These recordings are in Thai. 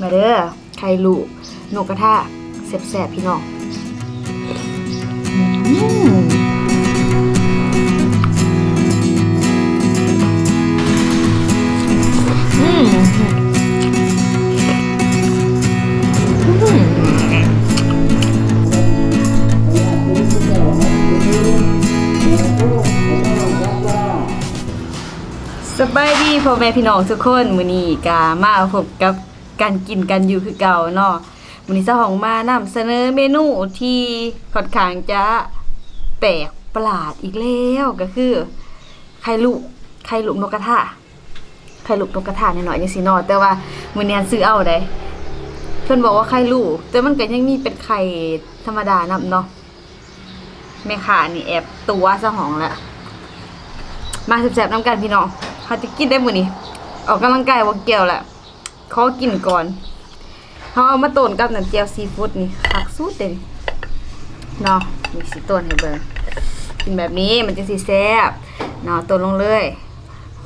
มาเด้อไข่ลูกนกกระทะแซ่บๆพี่น้องอืมอืมอืมสบายดีพ่อแม่พี่น้องทุกคนมื้อนี้กามาพบกับ การกินกันอยู่คือเก่าเนาะมื้อนี้เจ้าของมานำเสนอเมนูที่ค่อนข้างจะแปลกประหลาดอีกแล้วก็คือไข่ลูกไข่ลูกนกกระทะไข่ลูกนกกระทะหน่อยๆจังซี่เนาะแต่ว่ามื้อนี้ซื้อเอาได้เพิ่นบอกว่าไข่ลูกแต่มันก็ยังมีเป็นไข่ธรรมดานำเนาะแม่ค้านี่แอบตัวซะหองละมาแซ่บๆน้ำกันพี่น้องเฮาจะกินได้มือนี้ออกกำลังกายบ่เกี่ยวแหละ ขอกินก่อนเฮาเอามาต้นกับน้ำเจียวซีฟู้ดนี่คักสุดเด้นี่เนาะนี่สิต้นให้เบิ่งกินแบบนี้มันจะสิแซ่บเนาะต้นลงเลย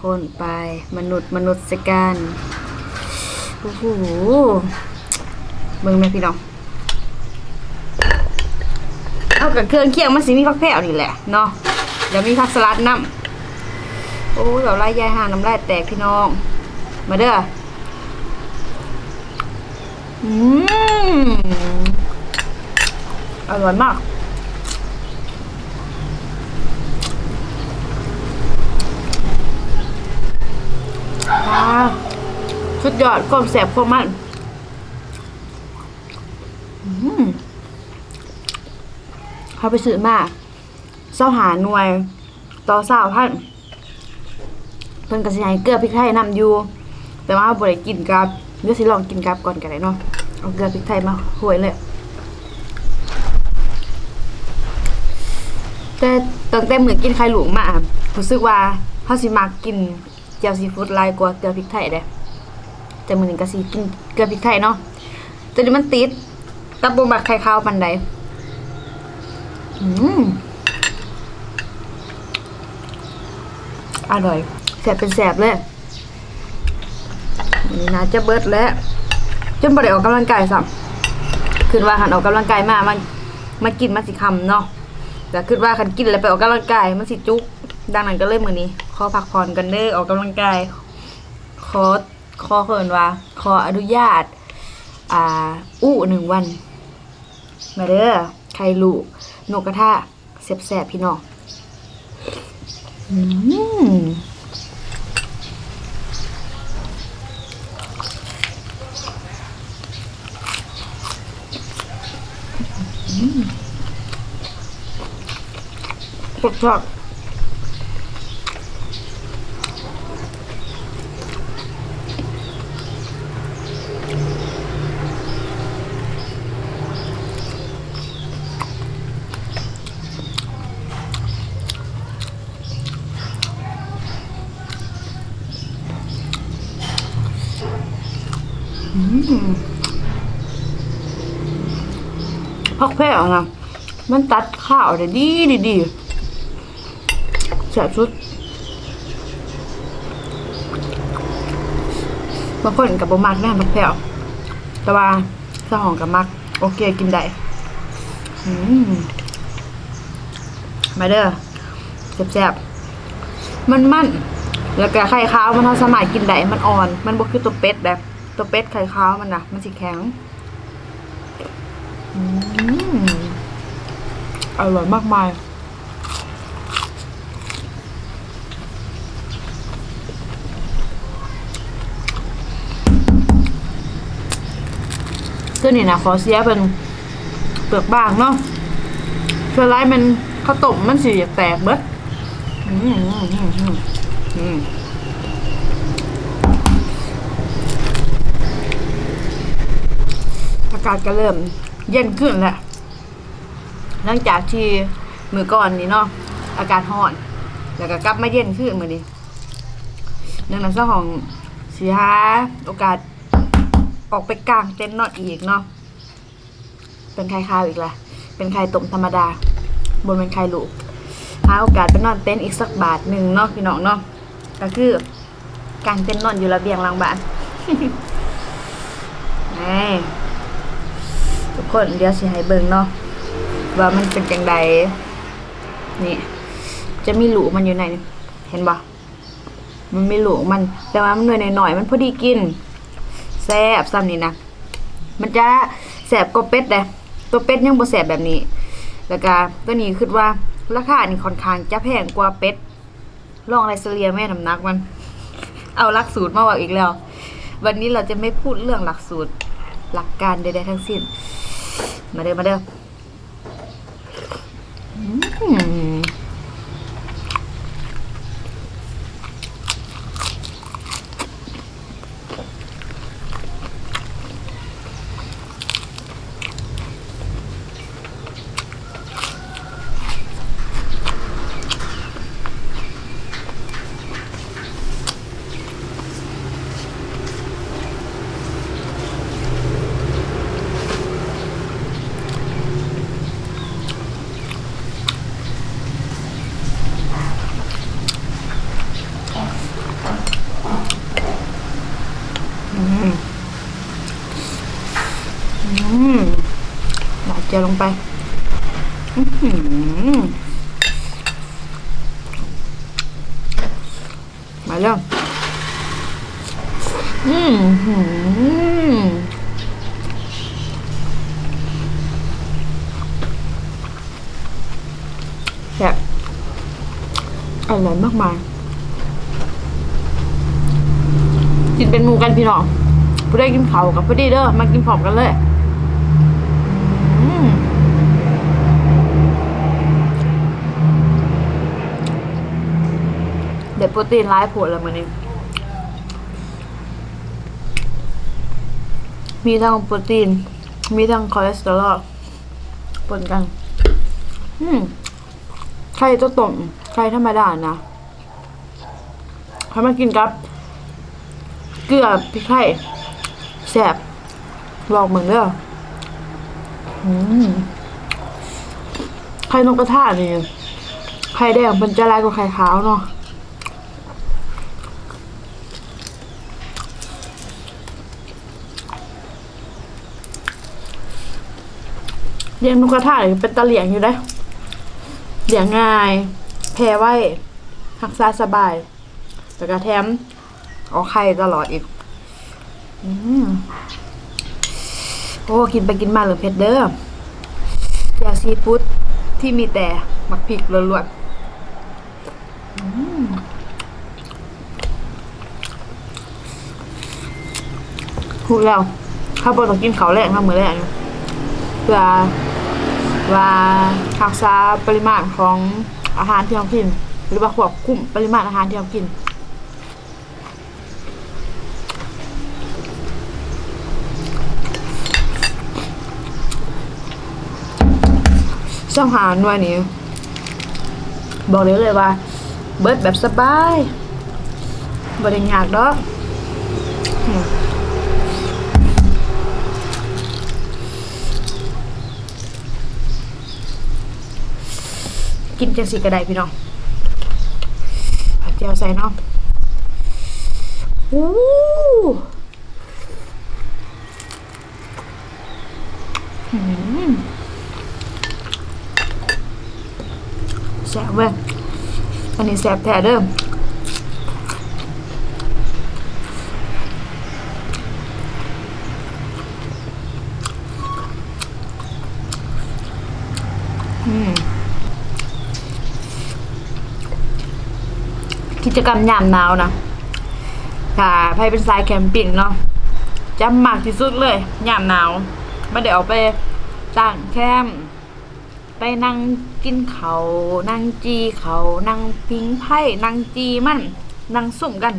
คนไปมนุษย์มนุษย์สกันโอ้โหเบิ่งแม่พี่น้องเอากับเครื่องเคียงมันสิมีผักแพรวนี่แหละเนาะเดี๋ยวมีผักสลัดน้ำโอ้ยเราไล่ยายห่าน้ำไลายแตกพี่น้อง มาเด้อ อืมอร่อยมาก ว้าสุดยอดความแสบความมันอืมเขาไปซื้อมาเศร้าหาหน่วย ต่อสาวพันเพิ่นก็สิให้เกลือพริกไทยนำอยู่ แต่ว่าบ่ได้กินกับเดี๋ยวสิลองกินกับก่อนก็ได้เนาะ เอาเกลือพริกไทยมาโหวยเลยแต่ตั้งแต่มื้อกินไข่หลวงมารู้สึกว่าเฮาสิมักกินแจ่วซีฟู้ดลายกว่าเกลือพริกไทยเด้แต่มื้อนี้ก็สิกินเกลือพริกไทยเนาะแต่นี่มันติดกับบ่มักไข่ขาวปานใดอืมอร่อยแสบเป็นแสบเลยนี่นะจะเบิดแล้ว จนบ่ได้ออกกำลังกายซ้ำคิดว่าหันออกกำลังกายมามันมากินมาสิคำเนาะแต่คิดว่าคันกินแล้วไปออกกำลังกายมันสิจุก ดังนั้นก็เลยมื้อนี้ขอพักผ่อนกันเด้อออกกำลังกายขอขอเพิ่นว่า ขออนุญาต อ่า อู้หนึ่งวัน มาเด้อไข่ลูกนกกระทะแซ่บๆพี่น้องอืม อืมรสชาติ พักแพ้นะมันตัดข้าวได้ดีดีดีแซ่บสุดบางคนกับบมักแม่พักแพ้วแต่ว่าสหองกับมัก โอเคกินได้มาเด้อแซ่บๆมันมันแล้วก็ไข่ขาวมันทำสมัยกินได้มันอ่อน มันบ่คือตัวเป็ดแบบตัวเป็ดไข่ขาวมันนะมันสิแข็ง อร่อยมากมาย ตัวนี้นะขอเสียเป็นเปลือกบางเนาะเชื่อไรมันข้าวต้มมันสีแตกเบิดอากาศก็เริ่ม เย็นขึ้นแล้วหลังจากที่มือก่อนนี่เนาะอากาศร้อน แล้วก็กลับมาเย็นขึ้นมือนี้เนื่องในเจ้าของเสียโอกาสออกไปกลางเต็นท์นอนอีกเนาะ เป็นไข่ขาวอีกละเป็นไข่ต้มธรรมดา บนเป็นไข่ลูก หาโอกาสไปนอนเต็นท์อีกสักบาทหนึ่งเนาะพี่น้องเนาะก็คือกางเต็นท์นอนอยู่ระเบียงหลังบ้านอ ทุกคนเดี๋ยวสิให้เบิ่งเนาะว่ามันเป็นจังใดนี่ จะมีหลูมันอยู่ในนี่เห็นบ่มันไม่หลูมัน แต่ว่ามันหน่วยหน่อยๆมันพอดีกินแซ่บซ้ำนี่นะมันจะแสบกว่าเป็ดเลยตัวเป็ดยังบ่แสบแบบนี้ แล้วก็ตัวนี้คิดว่าราคานี่ค่อนข้างจะแพงกว่าเป็ดลองอะไรเสเลียแม่น้ำหนักมัน เอาหลักสูตรมาว่าอีกแล้ว วันนี้เราจะไม่พูดเรื่องหลักสูตรหลักการใดๆทั้งสิ้น มาเด้อมาเด้อมหนาเจียวลงไปมาเริ่มอืมหืมแบบอร่อยมากมายกินเป็นหมูกันพี่น้องผู้ได้กินเผากับผู้ดีเด้อมากินพร้อมกันเลยอืม เดี๋ยวโปรตีนร้ายผดแล้วมันนี้มีทั้งโปรตีน มีทั้งคอเลสเตอรอลปนกัน อืมไข่ตัวต้มไข่ธรรมดานะให้มากินกับ เกลือพริกไทยแซ่บบอกเหมือนเด้ออืมไข่นกกระทานี่ ไข่แดงเป็นจะลายกว่าไข่ขาวเนาะ เลี้ยงนกกระทาเป็นตะเหลียงอยู่ได้อเลี้ยงง่าย แพ้ไว้รักษาสบาย แต่ก็แถมเอาไข่ตลอดอีกอโอ้กินไปกินมาเหลือเผ็ดเด้อยาซีฟู้ดที่มีแต่หมักพริกล้วนๆพูดแล้วข้าวบดต้องกินเขาแรกข้าวมือแรกนะ เพื่อว่ารักษาปริมาณของอาหารที่เรากิน หรือว่าควบคุมปริมาณอาหารที่เรากินช่งหาหน่วยนี้ บอกเลยเลยว่า เบิดแบบสบายบริยากดอก กินจังสีกระไดพี่น้องผัดเจียวใส่เนาะอู้หืมแซ่บเว้ยอันนี้แซ่บแท้เด้อม กิจกรรมยามหนาวนะค่ะใครเป็นสายแคมปิ้งเนาะจำมากที่สุดเลยยามหนาวไม่ได้ออกไปตั้งแคมป์ไปนั่งกินเขานั่งจีเขานั่งพิงไพ่นั่งจีมันนั่งสุ่มกัน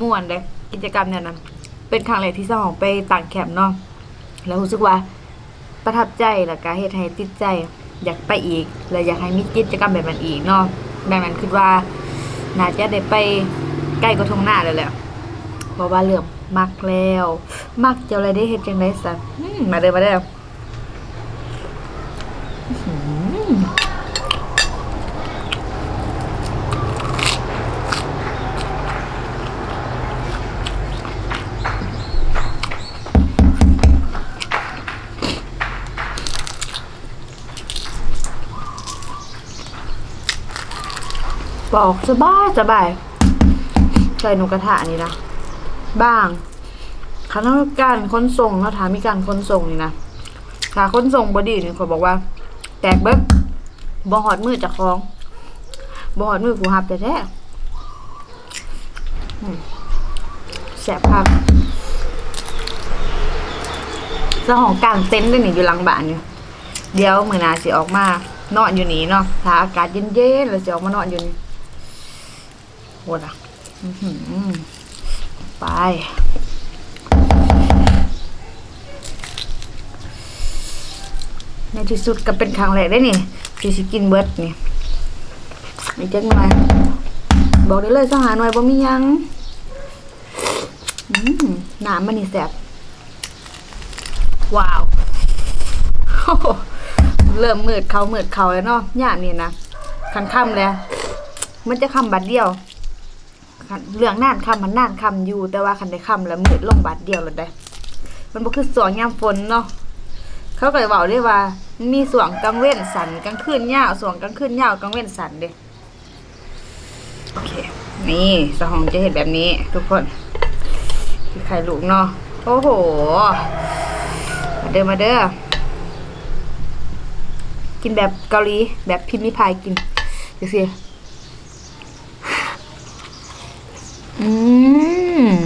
ม่วนเลยกิจกรรมเนี่ยนะเป็นครั้งแรกที่สองไปต่างแคมป์เนาะแล้วรู้สึกว่าประทับใจแล้วก็เฮ็ดให้ติดใจ อยากไปอีก และอยากให้มีกิจกรรมแบบนั้นอีกเนาะดังนั้นคิดว่า น่าจะได้ไปใกล้กระทงหน้าแล้วแหละเพราะว่าเรื่องมักแล้ว มักเจ้าอะไรได้เฮ็ดจังได๋ซะอืมมาเด้อมาเด้ออ บอกสบายสบายใส่หนูกระทะนี่นะบ้างคันเอาการขนส่งเนาะถามมีการขนส่งนี่นะถ้าขนส่งบอดีนี่เขาบอกว่า แตกเบิกบ่หอดมือจากคลองบ่หอดมือผู้หับแต่แท้แสบพักเจ้าของกลางเต็นท์ด้วยนี่อยู่หลังบ้านอยู่เดี๋ยวมือหนาสิออกมานอนอยู่นี่เนาะถ้าอากาศเย็นๆแล้วสิออกมานอนอยู่นี่ ดอะอือหือไป ในที่สุดก็เป็นครั้งแรกได้นี่ที่สิกินเบิร์ดนี่มีเจังหน่อยบอกได้เลยสหาหน่อยบ่มียังอืมน้ำมันนี่แซ่บว้าว เริ่มมืดเขามืดเขาแล้วเนาะย่ามนี่นะคันค่ำแล้ว มันจะค่ำบัดเดียว คันเรื่องน่านคำมันน่านคำอยู่ แต่ว่าคันได้คำแล้วมืดลงบัดเดียวเลยได้ มันบ่คือสองยามฝนเนาะเขาก็เลยบอกได้ว่า มีสวงกลางเว้นสันกลางคืนยาวสวงกลางคืนยาวกลางเว้นสันเด้โอเค นี่สหองจะเห็นแบบนี้ ทุกคนคือไข่ลูกเนาะโอ้โหมาเด้อมาเด้อกินแบบเกาหลีแบบพิมพ์ริพายกินดูสิ อืม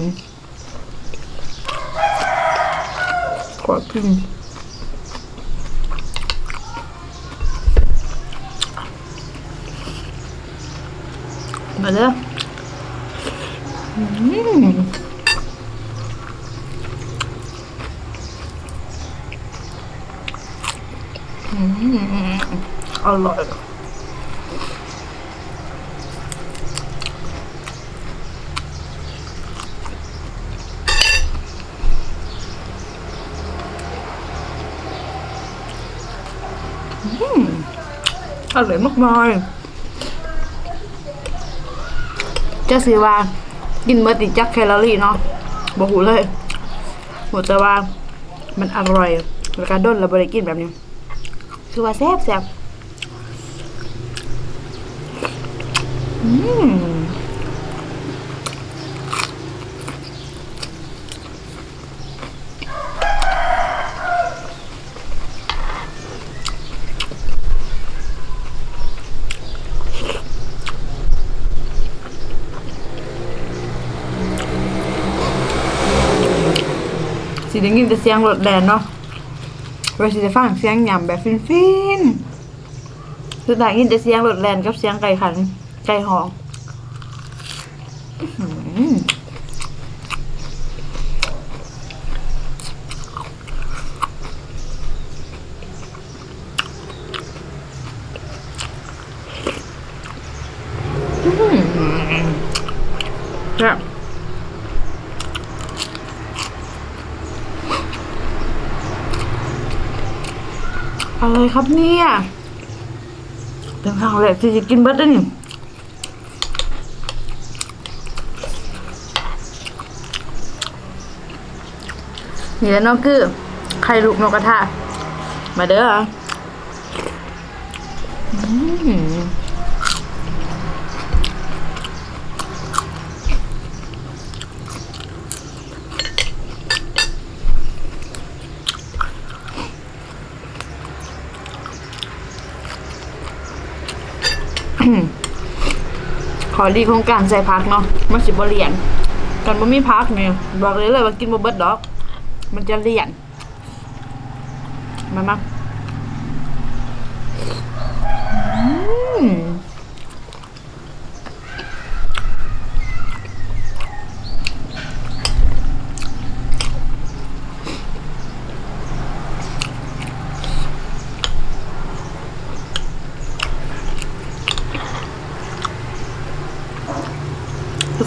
ขอกินมาเด้ออืมอืมอร่อย อืมอร่อยมากมายจะสิว่า กินเมื่อติดจักแคลอรี่เนาะบอกหูเลยหมดแต่ว่ามันอร่อยแล้วก็ด้นเราบริกินแบบนี้ คือว่าแซ่บแซ่บอืมสิ ได้ยินแต่เสียงรถแดนเนาะเราสิจะฟังเสียงหยำแบบฟินๆคือได้ยินแต่เสียงรถแดนกับเสียงไก่ขันไก่หองอื้อหืออื้อหือครับ อะไร ครับเนี่ยเป็นครั้งแรกที่จะกินเบิร์ดได้นี่นี่แล้วน้องคือไข่ลูกนกกระทะ มาเด้ออืมข อดีโครงการใส่พักเนาะมันสิบ่เลียนกันบ่มีพักเนี่ยบอกเลยเลยว่ากินบ่เบิดดอก มันจะเลี่ยนมามาอืม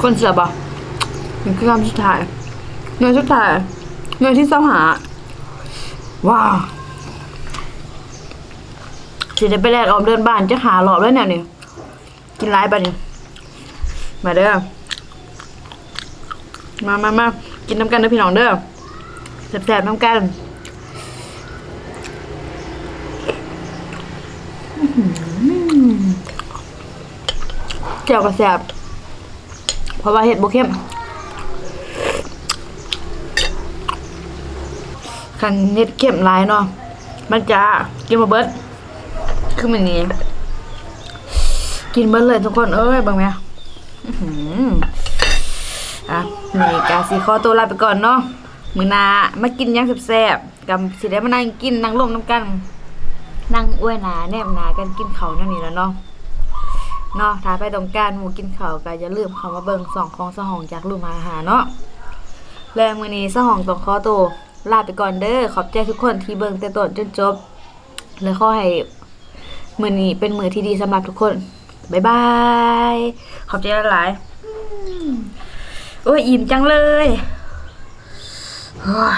คนเสือบ่นี่คือคำสุดท้ายเงินสุดท้ายเงินที่เศร้าหา ว้าวสิได้ไปแลกออมเดินบ้านจะหาหลอบแล้วเนี่ยนี่กินไรบ้านี่มาเด้อมามามากินน้ำกันเด้อพี่น้องเด้อแสบๆน้ำกันเจียวกระแสบ ราะว่าเห็ดบเข้มคันเห็ดเข้มหลายเนาะมันจะกินมาเบิดคือมันนี้ กินเบิดเลยทุกคนเอ้ยบังไหมอะนี่กาสีคอตัวลาไปก่อนเนาะมือนามากินยังแซ่บๆกับสิได้มานั่งกินนั่งลมน้ำกัน นั่งอ้วยหนาแนบหนากันกินเขาวนั่นนี่แล้วเนาะ เนาะถ้าไปตรงการหมูกินข้าวก็อย่าลืมเขามาเบิ่งสองของสหองจากลูกมาหาเนาะแรงมื้อนี้สหองต้องขอตัวลาไปก่อนเด้อขอบใจทุกคนที่เบิ่งแต่ต้นจนจบและขอให้มื้อนี้เป็นมื้อที่ดีสำหรับทุกคนบ๊ายบายขอบใจหลายๆโอ้ยอิ่มจังเลยอ้ย